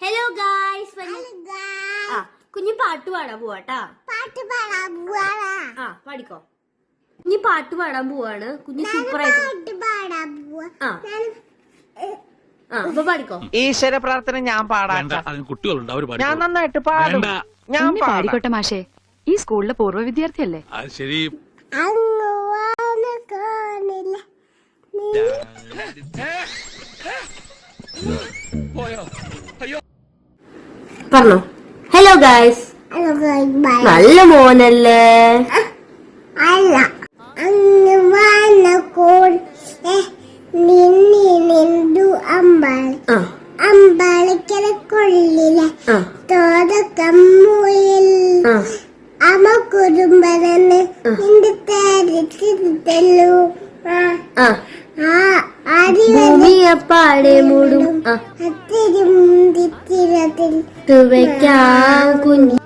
Hello guys ആ കുഞ്ഞു പാട്ട് പാടാൻ പോവാട്ടാ. പാട്ട് പാടാൻ പോവാണ് ആ പാടിക്കോ. കുഞ്ഞു പാട്ട് പാടാൻ പോവാണ്. കുഞ്ഞു സൂപ്പർ ആയിട്ട് പാട്ട് പാടാൻ പോവാ. ആ. ആ അപ്പൊ പാടിക്കോ. ഈശ്വര പ്രാർത്ഥന ഞാൻ പാടാം. അതിന് കുട്ടികളുണ്ട് അവർ ഞാൻ നന്നായിട്ട് പാടും. ഞാൻ പാടിക്കോട്ടെ മാഷേ. ഈ സ്കൂളിലെ പൂർവ വിദ്യാർത്ഥിയല്ലേ? ശരി. വാണ് കാണില്ല. പറഞ്ഞോ. ഹലോ ഗായ്സ് നല്ല മോനല്ലേ. അല്ല. കൊള്ളിലെ ആ. അമ്മ നിന്റെ ആ. ഭൂമിയപ്പാടെ മൂടും. തുവയ്ക്കാം കുഞ്ഞു